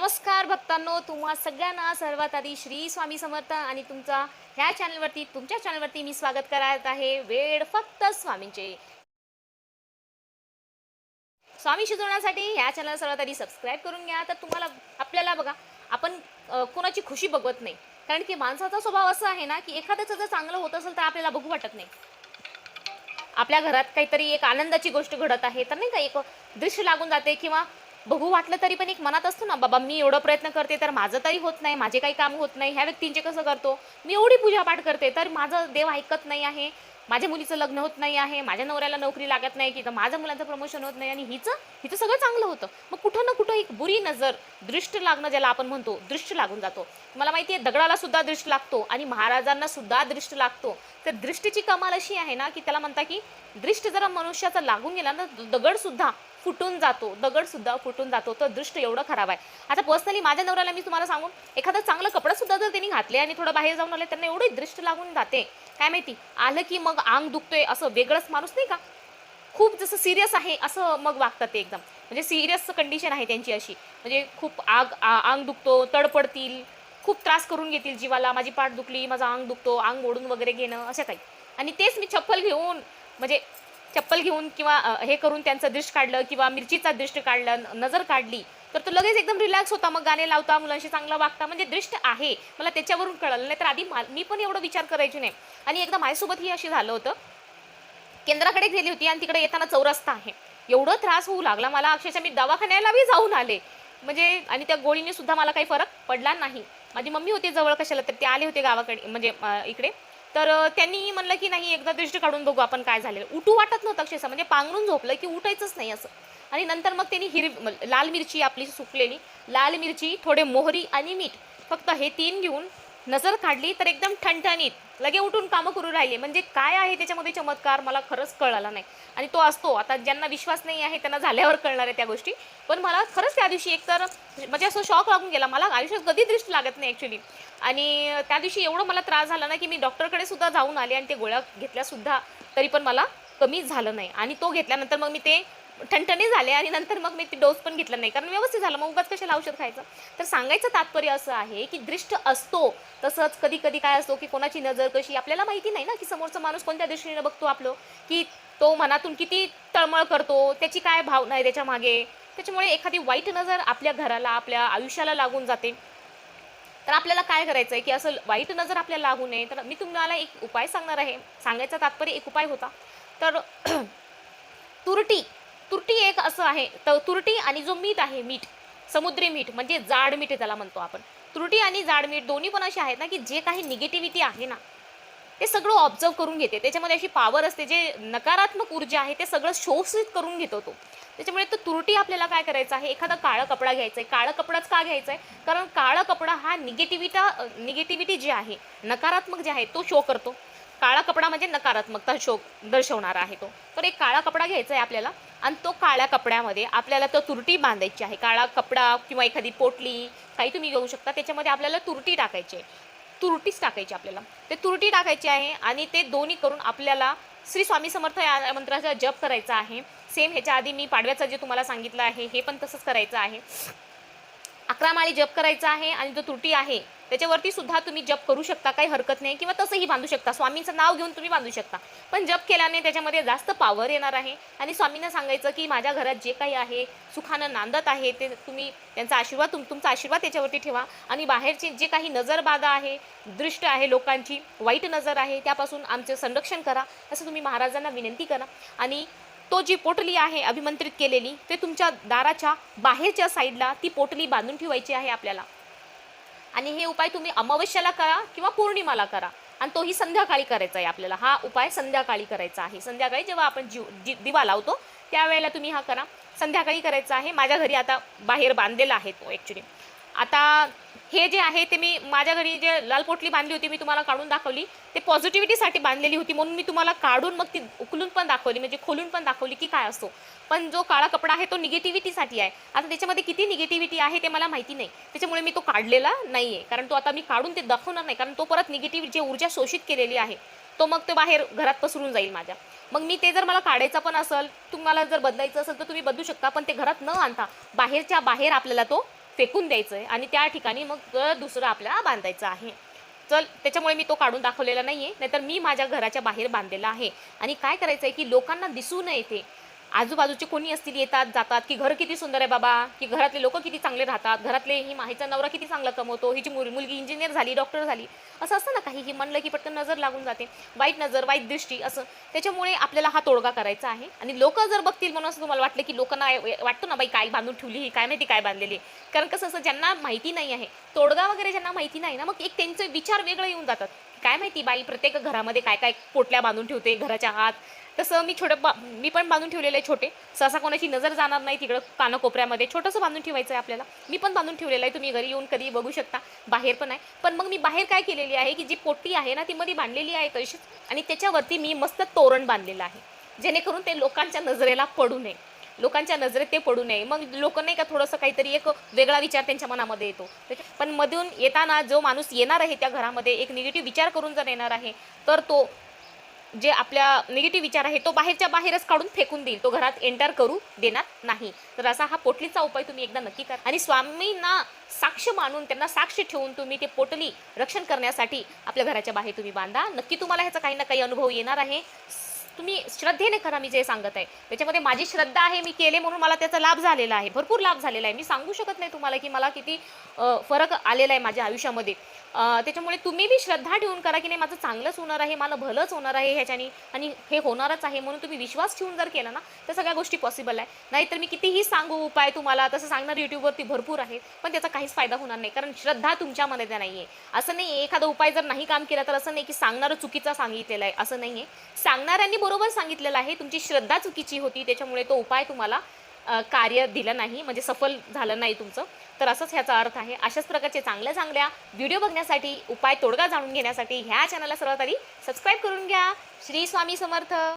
नमस्कार भक्तांनो तुम्हा सगळ्यांना सर्वात आधी श्री स्वामी समर्थ आणि तुमचा ह्या चॅनलवरती तुमच्या चॅनलवरती मी स्वागत करत आहे वेळ फक्त स्वामींचे. स्वामी शिजवण्यासाठी ह्या चॅनल सर्वात आधी सबस्क्राईब करून घ्या. तर तुम्हाला आपल्याला बघा आपण कोणाची खुशी बघवत नाही. कारण की माणसाचा स्वभाव असा आहे ना की एखाद्याचं जर चांगलं होत असेल तर आपल्याला बघू वाटत नाही. आपल्या घरात काहीतरी एक आनंदाची गोष्ट घडत आहे तर नाही का एक दृश्य लागून जाते किंवा बघू वाटलं तरी पण एक मनात असतो ना बाबा मी एवढं प्रयत्न करते तर माझं तरी होत नाही माझे काही काम होत नाही ह्या व्यक्तींचे कसं करतो? मी एवढी पूजापाठ करते तर माझं देव ऐकत नाही आहे. माझ्या मुलीचं लग्न होत नाही आहे माझ्या नवऱ्याला नोकरी लागत नाही की तर माझ्या मुलांचं प्रमोशन होत नाही आणि हिचं हिचं सगळं चांगलं होतं. मग कुठं ना कुठं एक बुरी नजर दृष्ट लागणं ज्याला आपण म्हणतो दृष्ट लागून जातो. मला माहिती आहे दगडाला सुद्धा दृष्ट लागतो आणि महाराजांना सुद्धा दृष्ट लागतो. तर दृष्टीची कमाल अशी आहे ना की त्याला म्हणता की दृष्ट जरा मनुष्याचा लागून गेला ना दगडसुद्धा फुटून जातो दगडसुद्धा फुटून जातो तर दृष्ट एवढं खराब आहे. आता पर्सनली माझ्या नवऱ्याला मी तुम्हाला सांगून एखादं चांगलं कपडासुद्धा जर त्यांनी घातले आणि थोडं बाहेर जाऊन आले त्यांना एवढी दृष्ट लागून जाते. काय माहिती? आलं की मग अंग दुखतोय असं वेगळंच माणूस नाही का? खूप जसं सिरियस आहे असं मग वागतात ते एकदम. म्हणजे सिरियस कंडिशन आहे त्यांची अशी. म्हणजे खूप आग आ- अंग दुखतो तडपडतील खूप त्रास करून घेतील जीवाला. माझी पाठ दुखली माझा अंग दुखतो अंग ओढून वगैरे घेणं असं काही आणि तेच मी चप्पल घेऊन म्हणजे चप्पल घेऊन किंवा हे करून त्यांचं दृष्ट काढलं किंवा मिरचीचा दृष्ट काढलं नजर काढली तर तो लगेच एकदम रिलॅक्स होता. मग गाणे लावता मुलांशी चांगला वागता. म्हणजे दृष्ट आहे. मला त्याच्यावरून कळलं. नाही तर आधी मी पण एवढं विचार करायची नाही. आणि एकदा माझ्यासोबतही अशी झालं होतं. केंद्राकडे गेली होती आणि तिकडे येताना चौरस्ता आहे. एवढं त्रास होऊ लागला मला. अक्षरशः मी दवाखान्याला बी जाऊन आले. म्हणजे आणि त्या गोळीने सुद्धा मला काही फरक पडला नाही. माझी मम्मी होती जवळ कशाला तर ते आले होते गावाकडे म्हणजे इकडे. तर त्यांनी म्हणलं की नाही एकदा दृष्टी काढून बघू आपण काय झालेलं. उठू वाटत नव्हतं अक्षरशः. म्हणजे पांघरून झोपलं की उठायचंच नाही असं. आणि नंतर मग त्यांनी हिरवी लाल मिरची आपली सुकलेली. लाल मिरची थोडे मोहरी आणि मीठ. फक्त हे तीन घेऊन नजर काढली तर एकदम ठणठणीत. लगे उठून कामं करू राहिले. म्हणजे काय आहे त्याच्यामध्ये चमत्कार मला खरंच कळाला नाही. आणि तो असतो. आता ज्यांना विश्वास नाही आहे त्यांना झाल्यावर कळणार आहे त्या गोष्टी. पण मला खरंच त्या दिवशी एकतर म्हणजे असं शॉक लागून गेला. मला आयुष्यात कधी दृष्टी लागत नाही ॲक्च्युली आणि त्या दिवशी एवढं मला त्रास झाला ना की मी डॉक्टरकडे सुद्धा जाऊन आले आणि ते गोळ्या घेतल्यासुद्धा तरी पण मला कमी झालं नाही. आणि तो घेतल्यानंतर मग मी ते ठणठणी झाले आणि नंतर मग मी ते डोस पण घेतला नाही. कारण व्यवस्थित झालं. मग उगाच कशाला औषध खायचं? तर सांगायचं तात्पर्य असं आहे की दृष्ट असतो तसंच कधी कधी काय असतो की कोणाची नजर कशी? आपल्याला माहिती नाही ना की समोरचा माणूस कोणत्या दृष्टीने बघतो आपलं? की तो मनातून किती तळमळ करतो त्याची काय भावना आहे त्याच्यामागे? त्याच्यामुळे एखादी वाईट नजर आपल्या घराला आपल्या आयुष्याला लागून जाते. तर आपल्याला काय करायचं आहे की असं वाईट नजर आपल्याला लागू नये? तर मी तुम्हाला एक उपाय सांगणार आहे. सांगायचा तात्पर्य एक उपाय होता. तर तुरटी तुरटी एक असं आहे तर तुरटी आणि जो मीठ आहे मीठ समुद्री मीठ म्हणजे जाड मीठ त्याला म्हणतो आपण. तुरटी आणि जाड मीठ दोन्ही पण असे आहेत ना की जे काही निगेटिव्हिटी आहे ना ते सगळं ऑब्झर्व करून घेते. त्याच्यामध्ये अशी पावर असते जे नकारात्मक ऊर्जा आहे ते सगळं शोषित करून घेतो तो. त्याच्यामुळे तो तुरटी आपल्याला काय करायचं आहे? एखादा काळा कपडा घ्यायचा आहे काळा कपडाच का घ्यायचा आहे कारण काळा कपडा हा निगेटिव्हिटा निगेटिव्हिटी जी आहे नकारात्मक जे आहे तो शो करतो. काळा कपडा म्हणजे नकारात्मकता शो दर्शवणारा आहे तो. तर एक काळा कपडा घ्यायचा आहे आपल्याला. आणि तो काळ्या कपड्यामध्ये आपल्याला तो तुरटी बांधायची आहे. काळा कपडा किंवा एखादी पोटली काही तुम्ही घेऊ शकता. त्याच्यामध्ये आपल्याला तुरटी टाकायची आहे. तुरटीच टाकायची आपल्याला. ते तुरटी टाकायची आहे आणि ते दोन्ही करून आपल्याला श्री स्वामी समर्थ या मंत्राचा जप करायचा आहे. सेम ह्याच्या आधी मी पाडव्याचं जे तुम्हाला सांगितलं आहे हे पण तसंच करायचं आहे. अकरा माळी जप करायचा आहे आणि जो त्रुटी आहे त्याच्यावरती सुद्धा तुम्ही जप करू शकता काही हरकत नाही किंवा तसंही बांधू शकता. स्वामींचं नाव घेऊन तुम्ही बांधू शकता. पण जप केल्याने त्याच्यामध्ये जास्त पावर येणार आहे. आणि स्वामींना सांगायचं की माझ्या घरात जे काही आहे सुखानं नांदत आहे ते तुम्ही त्यांचा आशीर्वाद तुम तुमचा आशीर्वाद त्याच्यावरती ठेवा. आणि बाहेरचे जे काही नजरबाधा आहे दृष्ट आहे लोकांची वाईट नजर आहे त्यापासून आमचे संरक्षण करा. असं तुम्ही महाराजांना विनंती करा. आणि तो जी पोटली आहे अभिमंत्रित केलेली ते तुमच्या दाराच्या बाहेरच्या साईडला ती पोटली बांधून ठेवायची आहे आपल्याला. आणि हे उपाय तुम्ही अमावस्याला करा किंवा पौर्णिमाला करा. आणि तोही संध्याकाळी करायचा आहे आपल्याला. हा उपाय संध्याकाळी करायचा आहे. संध्याकाळी जेव्हा आपण जीव जी दिवा लावतो त्यावेळेला तुम्ही हा करा. संध्याकाळी करायचा आहे. माझ्या घरी आता बाहेर बांधलेला आहे तो ॲक्च्युली आता हे जे आहे ते मी माझ्या घरी जे लाल पोटली बांधली होती मी तुम्हाला काढून दाखवली. ते पॉझिटिव्हिटीसाठी बांधलेली होती म्हणून मी तुम्हाला काढून मग ती उकलून पण दाखवली म्हणजे खोलून पण दाखवली की काय असतो पण जो काळा कपडा आहे तो निगेटिव्हिटीसाठी आहे. आता त्याच्यामध्ये किती निगेटिव्हिटी आहे ते मला माहिती नाही. त्याच्यामुळे मी तो काढलेला नाही आहे कारण तो आता मी काढून ते दाखवणार नाही. कारण तो परत निगेटिव्ह जे ऊर्जा शोषित केलेली आहे तो मग ते बाहेर घरात पसरून जाईल माझ्या. मग मी ते जर मला काढायचं पण असेल तुम्हाला जर बदलायचं असेल तर तुम्ही बदलू शकता पण ते घरात न आणता बाहेरच्या बाहेर आपल्याला तो फेकून द्यायचं आहे आणि त्या ठिकाणी मग दुसरं आपल्याला बांधायचं आहे. चल त्याच्यामुळे मी तो काढून दाखवलेला नाही आहे नाहीतर मी माझ्या घराच्या बाहेर बांधलेला आहे. आणि काय करायचं आहे की लोकांना दिसू नये ते आजूबाजूचे कोणी असतील येतात जातात की घर किती सुंदर आहे बाबा की घरातले लोक किती चांगले राहतात घरातले ही माहीचा नवरा किती चांगला कमवतो हिची मुल- मुलगी इंजिनियर झाली डॉक्टर झाली असं असतं ना काही ही म्हणलं की पटकन नजर लागून जाते. वाईट नजर वाईट दृष्टी असं. त्याच्यामुळे आपल्याला हा तोडगा करायचा आहे. आणि लोक जर बघतील म्हणून असं तुम्हाला वाटलं की लोकांना वाटतं ना बाई काय बांधून ठेवली ही काय माहिती काय बांधलेली कारण कसं असं ज्यांना माहिती नाही आहे तोडगा वगैरे ज्यांना माहिती नाही ना मग एक त्यांचे विचार वेगळे येऊन जातात. काय माहिती बाई प्रत्येक घरामध्ये काय काय पोटल्या बांधून ठेवते घराच्या आत. तसं मी छोटं बा मी पण बांधून ठेवलेलं आहे छोटे. सहसा कोणाची नजर जाणार नाही तिकडं कानाकोपऱ्यामध्ये छोटंसं बांधून ठेवायचं आहे आपल्याला. मी पण बांधून ठेवलेलं आहे. तुम्ही घरी येऊन कधी बघू शकता. बाहेर पण आहे. पण मग मी बाहेर काय केलेली आहे की जी पोटी आहे ना ती मध्ये बांधलेली आहे तशीच. आणि त्याच्यावरती मी मस्त तोरण बांधलेलं आहे. जेणेकरून ते लोकांच्या नजरेला पडू नये. लोकांच्या नजरेत ते पडू नये. मग लोक नाही का थोडंसं काहीतरी एक वेगळा विचार त्यांच्या मनामध्ये येतो. पण मधून येताना जो माणूस येणार आहे त्या घरामध्ये एक निगेटिव्ह विचार करून जर येणार आहे तर तो जे आपल्या निगेटिव्ह विचार आहे तो बाहेरच्या बाहेरच काढून फेकून देईल. तो घरात एंटर करू देणार नाही. तर असा हा पोटलीचा उपाय तुम्ही एकदा नक्की करा. आणि स्वामींना साक्ष मानून त्यांना साक्ष ठेवून तुम्ही ते पोटली रक्षण करण्यासाठी आपल्या घराच्या बाहेर तुम्ही बांधा. नक्की तुम्हाला ह्याचा काही ना काही अनुभव येणार आहे. तुम्ही श्रद्धेने करा मी जे सांगत आहे. त्याच्यामध्ये माझी श्रद्धा आहे मी केले म्हणून मला त्याचा लाभ झालेला आहे. भरपूर लाभ झालेला आहे. मी सांगू शकत नाही तुम्हाला की मला किती फरक आलेला आहे माझ्या आयुष्यामध्ये. त्याच्यामुळे तुम्ही बी श्रद्धा ठेवून करा की नाही माझं चांगलंच होणार आहे मला भलंच होणार आहे ह्याच्यानी. आणि हे होणारच आहे म्हणून तुम्ही विश्वास ठेवून जर केला ना तर सगळ्या गोष्टी पॉसिबल आहे. नाहीतर मी कितीही सांगू उपाय तुम्हाला तसं सांगणार युट्यूबवरती भरपूर आहेत पण त्याचा काहीच फायदा होणार नाही. कारण श्रद्धा तुमच्यामध्ये त्या नाही आहे असं नाही आहे एखादा उपाय जर नाही काम केला तर असं नाही की सांगणारं चुकीचा सांगितलेला आहे असं नाही आहे सांगणाऱ्यांनी बरोबर सांगितलेलं आहे तुमची श्रद्धा चुकीची होती त्याच्यामुळे तो उपाय तुम्हाला कार्य दिलं नाही म्हणजे सफल झालं नाही तुमचं तर असंच ह्याचा अर्थ आहे. अशाच प्रकारचे चांगल्या चांगल्या व्हिडिओ बघण्यासाठी उपाय तोडगा जाणून घेण्यासाठी ह्या चॅनलला सर्वात आधी सबस्क्राईब करून घ्या. श्री स्वामी समर्थ.